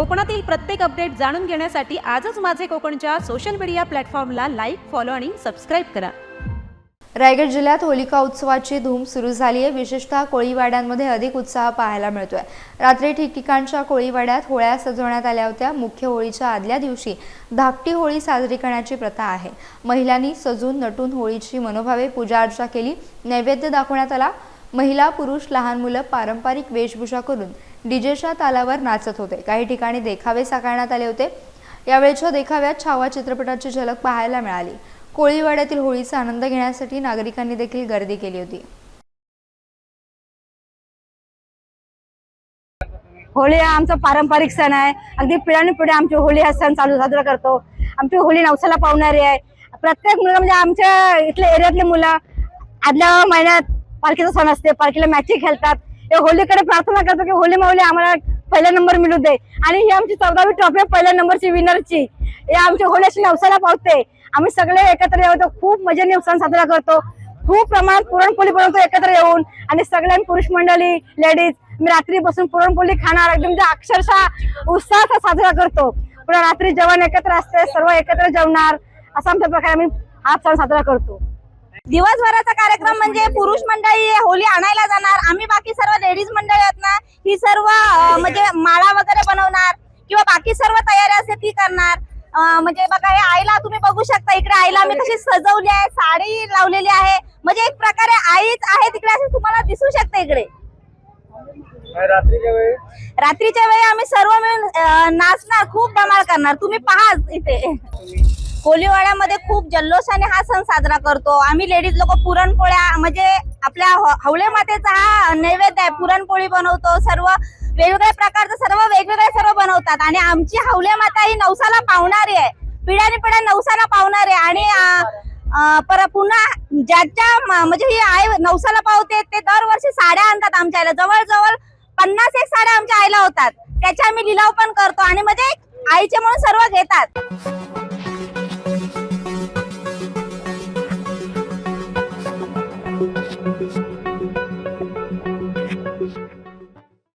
कोकणातील प्रत्येक अपडेट जाणून घेण्यासाठी आजच माझे कोकणच्या सोशल मीडिया प्लॅटफॉर्मला लाईक फॉलो आणि सबस्क्राईब करा. रायगड जिल्ह्यात होलिका उत्सवाची धूम सुरू झाली आहे. विशेषतः कोळीवाड्यांमध्ये अधिक उत्साह पाहायला मिळतोय. रात्री ठिकठिकाणच्या कोळीवाड्यात होळ्या सजवण्यात आल्या होत्या. मुख्य होळीच्या आदल्या दिवशी धाकटी होळी साजरी करण्याची प्रथा आहे. महिलांनी सजून नटून होळीची मनोभावे पूजा अर्चा केली. नैवेद्य दाखवण्यात आला. महिला पुरुष लहान मुलं पारंपरिक वेशभूषा करून डीजेच्या तालावर नाचत होते. काही ठिकाणी देखावे साकारण्यात आले होते. यावेळच्या देखाव्यात छावा चित्रपटाची झलक पाहायला मिळाली. कोळीवाड्यातील होळीचा आनंद घेण्यासाठी नागरिकांनी देखील गर्दी केली होती. होळी हा आमचा पारंपरिक सण आहे. अगदी पिढ्यानपिढ्या आमची होळी हा सण चालू साजरा करतो. आमची होळी नवसाला पावणारी आहे. प्रत्येक मुलं म्हणजे आमच्या इथल्या एरियातले मुलं आदल्या महिन्यात पालखीचा सण असते पालखीला मॅची खेळतात. हे होलीकडे प्रार्थना करतो की होली माऊली आम्हाला पहिला नंबर मिळू दे. आणि ही आमची चौदावी ट्रॉफी पहिल्या नंबरची विनरची हे आमची होली अशी नवसाला पावते. आम्ही सगळे एकत्र येतो खूप मजेने सण साजरा करतो. खूप प्रमाणात पुरणपोळी बनवतो एकत्र येऊन. आणि सगळ्या पुरुष मंडळी लेडीज मी रात्री बसून पुरणपोळी खाणार. एकदम अक्षरशः उत्साहाचा साजरा करतो. पुन्हा रात्री जेवण एकत्र असते सर्व एकत्र जेवणार. असा आमच्या प्रकारे आम्ही हा सण साजरा करतो. दिवसभराचा कार्यक्रम म्हणजे पुरुष मंडळी होली आणायला जाणार. आम्ही बाकी सर्व लेडीज मंडळी आहेत ना ही सर्व म्हणजे माळा वगैरे बनवणार किंवा बाकी सर्व तयारी असते ती करणार. म्हणजे बघा हे आईला तुम्ही बघू शकता. इकडे आईला आम्ही कशी सजवली आहे साडी लावलेली आहे. म्हणजे एक प्रकारे आईच आहे तिकडे असे तुम्हाला दिसू शकते इकडे. रात्रीच्या वेळी? रात्रीच्या वेळी आम्ही सर्व मिळून नाचणार खूप धमाल करणार. तुम्ही पहा इथे. कोलीवाड्यामध्ये खूप जल्लोषाने हा सण साजरा करतो. आम्ही लेडीज लोक पुरणपोळ्या म्हणजे आपल्या हव- हवळे मातेचा हा नैवेद्य आहे. पुरणपोळी बनवतो. सर्व वेगवेगळ्या प्रकारचं सर्व वेगवेगळे सर्व बनवतात. आणि आमची हवले माता ही नवसाला पावणारी आहे. पिढ्याने पिढ्या नवसाला पावणारी आहे. आणि पर पुन्हा ज्याच्या म्हणजे ही आई नवसाला पावते ते दरवर्षी साड्या आणतात आमच्या आईला. जवळजवळ पन्नास एक साड्या आमच्या आईला होतात. त्याच्या आम्ही लिलाव पण करतो. आणि म्हणजे आईचे म्हणून सर्व घेतात.